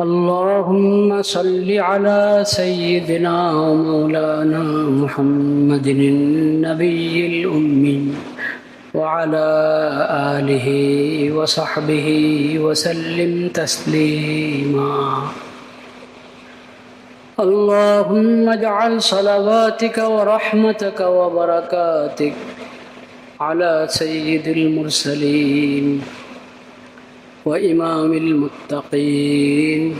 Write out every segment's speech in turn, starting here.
اللهم صل على سيدنا ومولانا محمد النبي الأمي وعلى آله وصحبه وسلم تسليما. اللهم اجعل صلواتك ورحمتك وبركاتك على سيد المرسلين. وإمام المتقين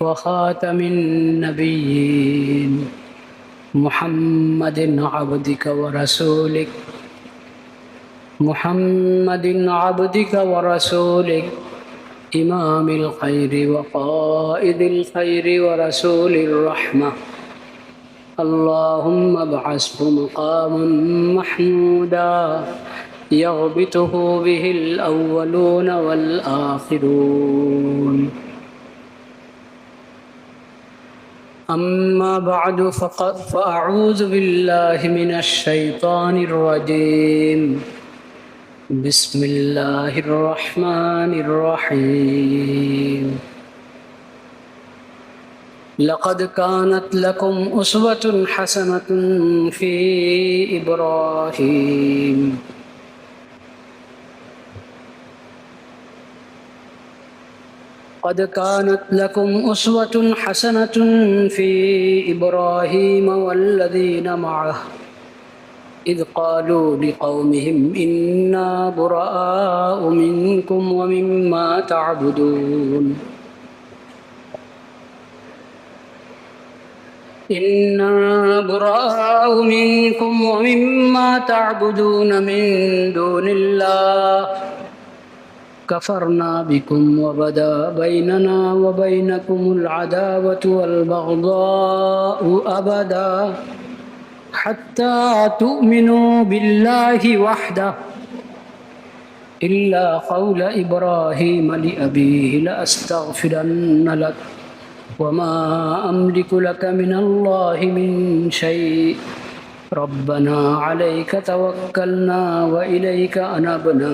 وخاتم النبيين محمد عبدك ورسولك محمد عبدك ورسولك إمام الخير وقائد الخير ورسول الرحمة. اللهم ابعثه مقاما محمودا. يغبطه به الأولون والآخرون. أما بعد فقد فأعوذ بالله من الشيطان الرجيم. بسم الله الرحمن الرحيم. لقد كانت لكم أسوة حسنة في إبراهيم. قد كانت لكم أسوة حسنة في إبراهيم والذين معه. إذ قالوا لقومهم إنا براء منكم ومما تعبدون. إنا براء منكم ومما تعبدون من دون الله. كفرنا بكم وبدا بيننا وبينكم العداوة والبغضاء أبدا حتى تؤمنوا بالله وحده. إلا قول إبراهيم لأبيه لأستغفرن لك وما أملك لك من الله من شيء. ربنا عليك توكلنا وإليك أنبنا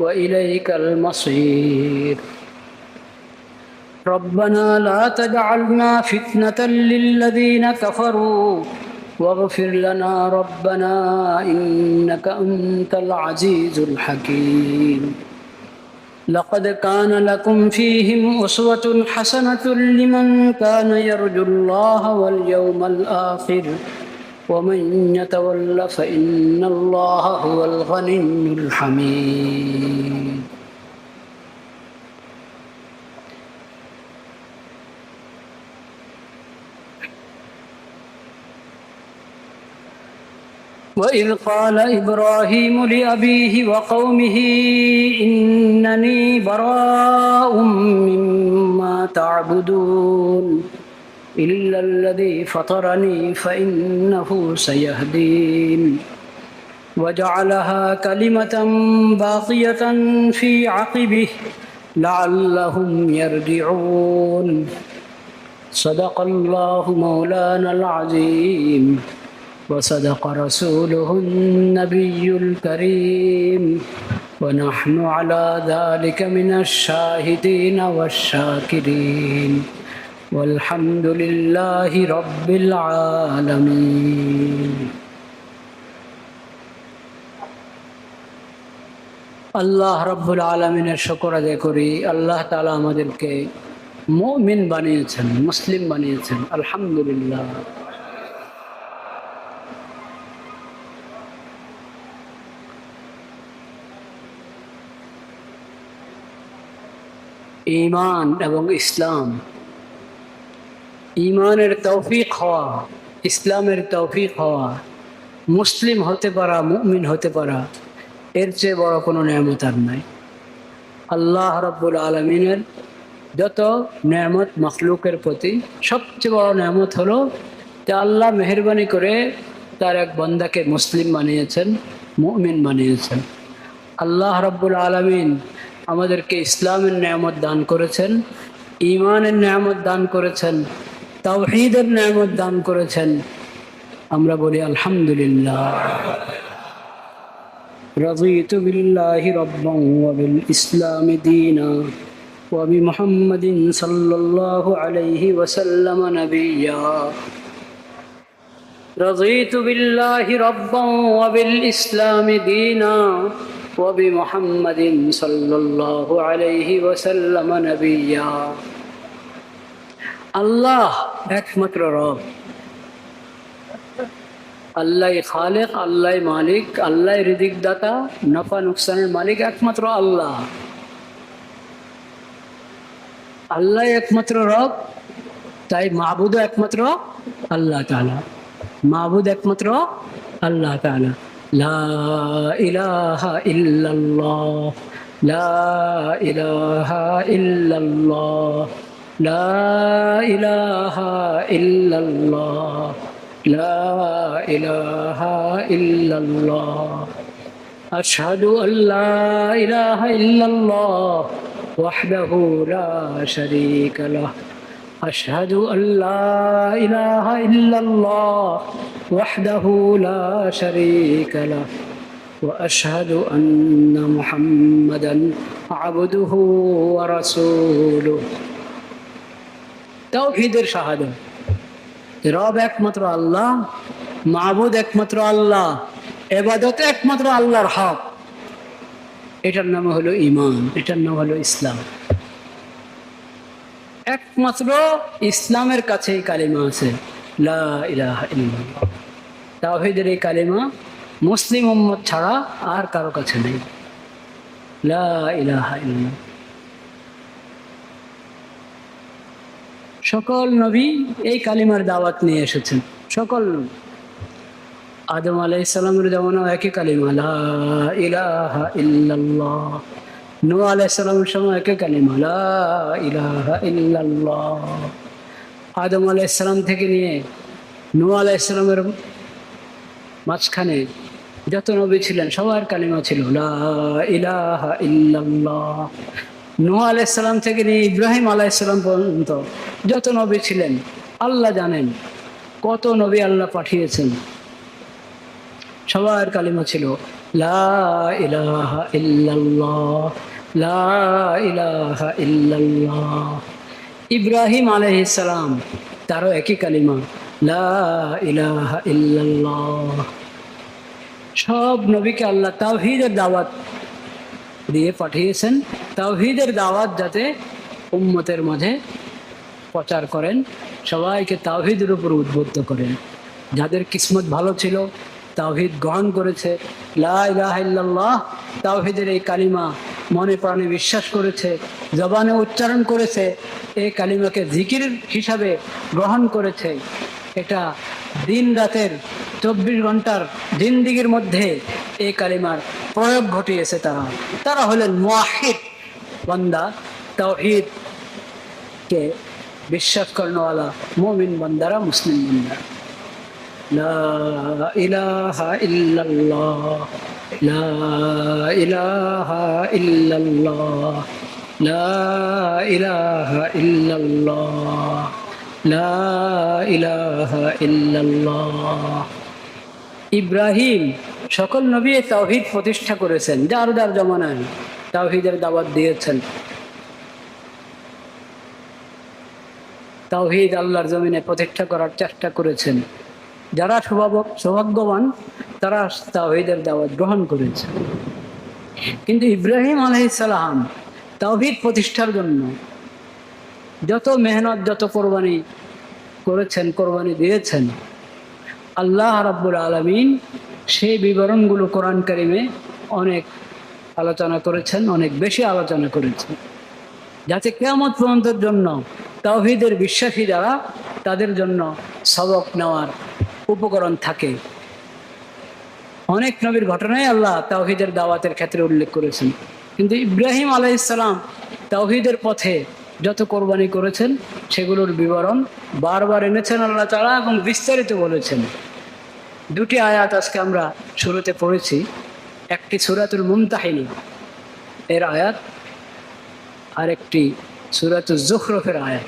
وإليك المصير. ربنا لا تجعلنا فتنة للذين كفروا. واغفر لنا ربنا إنك أنت العزيز الحكيم. لقد كان لكم فيهم أسوة حسنة لمن كان يرجو الله واليوم الآخر. ومن يتول فإن الله هو الغني الحميد. وإذ قال إبراهيم لأبيه وقومه إنني براء مما تعبدون. إلا الذي فطرني فإنه سيهدين. وجعلها كلمة باقية في عقبه لعلهم يرجعون. صدق الله مولانا العظيم. وصدق رسوله النبي الكريم. ونحن على ذلك من الشاهدين والشاكرين. والحمد لله رب العالمين আল্লাহ রব্বুল আলমিনের শকর আদায় করি। আল্লাহ তালা আমাদেরকে মমিন বানিয়েছেন, মুসলিম বানিয়েছেন, আলহামদুলিল্লাহ। ইমান এবং ইসলাম ইমানের তৌফিক হওয়া, ইসলামের তৌফিক হওয়া, মুসলিম হতে পারা, মুমিন হতে পারা, এর চেয়ে বড় কোনো নিয়ামত আর নাই। আল্লাহ রব্বুল আলমিনের যত নিয়ামত মখলুকের প্রতি সবচেয়ে বড় নিয়ামত হলো, যে আল্লাহ মেহরবানি করে তার এক বন্দাকে মুসলিম বানিয়েছেন, মুমিন বানিয়েছেন। আল্লাহ রব্বুল আলমিন আমাদেরকে ইসলামের নিয়ামত দান করেছেন ইমানের নিয়ামত দান করেছেন তাওহীদের নিয়ামত দান করেছেন আমরা বলি আলহামদুলিল্লাহ رضيت بالله ربا وبالإسلام دينا وبمحمد صلى الله عليه وسلم نبيا رضيت بالله ربا وبالإسلام دينا وبمحمد صلى الله عليه وسلم نبيا আল্লাহ, একমাত্র রব। আল্লাহ খালেক আল্লাহ মালিক আল্লাহ রিদিক দাতা নফা নুকসানের মালিক একমাত্র আল্লাহ। আল্লাহ একমাত্র রব, তাই মাহবুদ একমাত্র আল্লাহ তালা মাহবুদ একমাত্র আল্লাহ তালা লা ইলাহা ইল্লাল্লাহ, লা ইলাহা ইল্লাল্লাহ। لا إله إلا الله. لا إله إلا الله. أشهد أن لا إله إلا الله وحده لا شريك له. أشهد أن لا إله إلا الله وحده لا شريك له. وأشهد أن محمدا عبده ورسوله. তাও ভিদের রব একমাত্র আল্লাহ মাহবুদ একমাত্র আল্লাহ, এবাদত একমাত্র আল্লাহর হক। এটার নাম হলো ইমান এটার নাম হলো ইসলাম। একমাত্র ইসলামের কাছে এই কালিমা আছে তাহিদের এই কালিমা মুসলিম উম্মত ছাড়া আর কারও কাছে নেই। লাহ সকল নবী এই কালিমার দাওয়াত নিয়ে এসেছেন। সকল নবী আদম আলাইসালামের যেমনও একই কালিমা ইলাহা ইল্লাল্লাহ। সময় একই কালিমা ইলাহা আদম আলাইসালাম থেকে নিয়ে নূ আলাইসালামের মাঝখানে যত নবী ছিলেন, সবার কালিমা ছিল ইলাহা নোহ আলাইসাল্লাম থেকে নিয়ে ইব্রাহিম আলাইসাল্লাম পর্যন্ত যত নবী ছিলেন, আল্লাহ জানেন কত নবী আল্লাহ পাঠিয়েছেন। সবার কালিমা ছিল, লা ইলাহা লা ইলাহা ইব্রাহিম আলাইহিসসালাম তারও একই কালিমা, লা ইলাহা ইল্লাল্লাহ। সব নবীকে আল্লাহ তাওহীদের দাওয়াত দিয়ে পাঠিয়েছেন তাওহিদের দাওয়াত যাতে উম্মতের মাঝে প্রচার করেন, সবাইকে তাওহিদের উপর উদ্বুদ্ধ করেন। যাদের কিসমত ভালো ছিল, তাওহিদ গ্রহণ করেছে। লাহ তাওহিদের এই কালিমা মনে প্রাণে বিশ্বাস করেছে, জবানে উচ্চারণ করেছে এই কালিমাকে জিকির হিসাবে গ্রহণ করেছে। এটা দিন রাতের চব্বিশ ঘণ্টার দিনদিগির মধ্যে এই কালিমার প্রয়োগ ঘটিয়েছে তারা। তারা হলেন মুয়াহিদ, বান্দা, তাওহিদ কে বিশ্বাস করেনওয়ালা মুমিন বান্দারা, মুসলিম বান্দারা। ইলাহা ইল্লাল্লাহ, লা ইলাহা ইল্লাল্লাহ, লা ইলাহা ইল্লাল্লাহ, লা ইলাহা ইল্লাল্লাহ। ইব্রাহিম সকল নবী তাওহিদ প্রতিষ্ঠা করেছেন। যার যার জমানায় তাওহিদের দাওয়াত দিয়েছেন। তাওহিদ আল্লাহর জমিনে প্রতিষ্ঠা করার চেষ্টা করেছেন। যারা সৌভাগ্যবান, তারা তাওহিদের দাওয়াত গ্রহণ করেছে কিন্তু ইব্রাহিম আলহিসাল্লাম তাওহিদ প্রতিষ্ঠার জন্য যত মেহনত, যত কোরবানি করেছেন, কোরবানি দিয়েছেন, আল্লাহ রাব্বুল আলমিন সেই বিবরণগুলো কোরআন কারিমে অনেক আলোচনা করেছেন, অনেক বেশি আলোচনা করেছেন। যাতে কেয়ামত পর্যন্তের জন্য তাওহিদের বিশ্বাসী যারা, তাদের জন্য সবক নেওয়ার উপকরণ থাকে। অনেক নবীর ঘটনায় আল্লাহ তাওহিদের দাওয়াতের ক্ষেত্রে উল্লেখ করেছেন। কিন্তু ইব্রাহিম আলাইসালাম তাওহিদের পথে যত কোরবানি করেছেন, সেগুলোর বিবরণ বারবার এনেছেন আল্লাহ তারা এবং বিস্তারিত বলেছেন। দুটি আয়াত আজকে আমরা শুরুতে পড়েছি। একটি সুরাতুল মুমতাহিনী এর আয়াত আর একটি সুরাতুল জুখরফের আয়াত।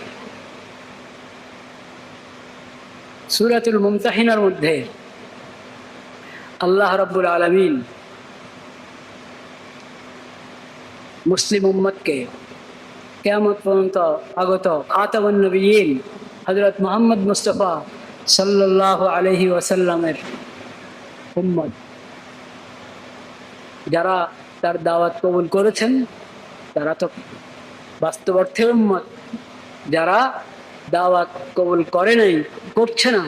সুরাতুল মুমতাহিনার মধ্যে আল্লাহ রব্বুল আলমিন মুসলিম উম্মতকে কেয়ামত পর্যন্ত আগত আতাবন নবীন হজরত মোহাম্মদ মুস্তফা সাল্লাহ আলহি ওয়াসাল্লামের উম্মত। যারা তার দাওয়াত কবুল করেছেন, তারা তো বাস্তব অর্থে উম্মত। যারা দাওয়াত কবুল করে নাই, করছে না,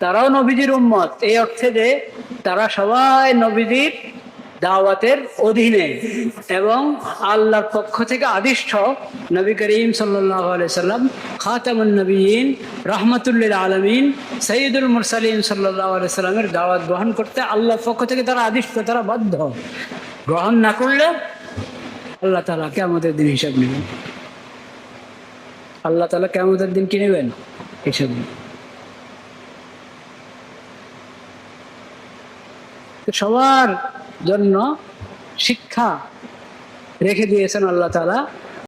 তারাও নবীজির উম্মত। এই অর্থে যে তারা সবাই নবীজির দাওয়াতের অধীনে এবং আল্লাহর পক্ষ থেকে আদিষ্ট নবী করিম সাল্লাম খাতামুন নবীন রহমতুল্লিল আলমিন সঈদুল মুরসালিম সাল্লাহ সাল্লামের দাওয়াত গ্রহণ করতে আল্লাহর পক্ষ থেকে তারা আদিষ্ট, তারা বাধ্য। গ্রহণ না করলে আল্লাহ তালা কেমতের দিন হিসাব নেবেন। আল্লাহ তালা কেমতের দিন কি নেবেন? হিসাব সবার জন্য শিক্ষা রেখে দিয়েছেন আল্লাহ তালা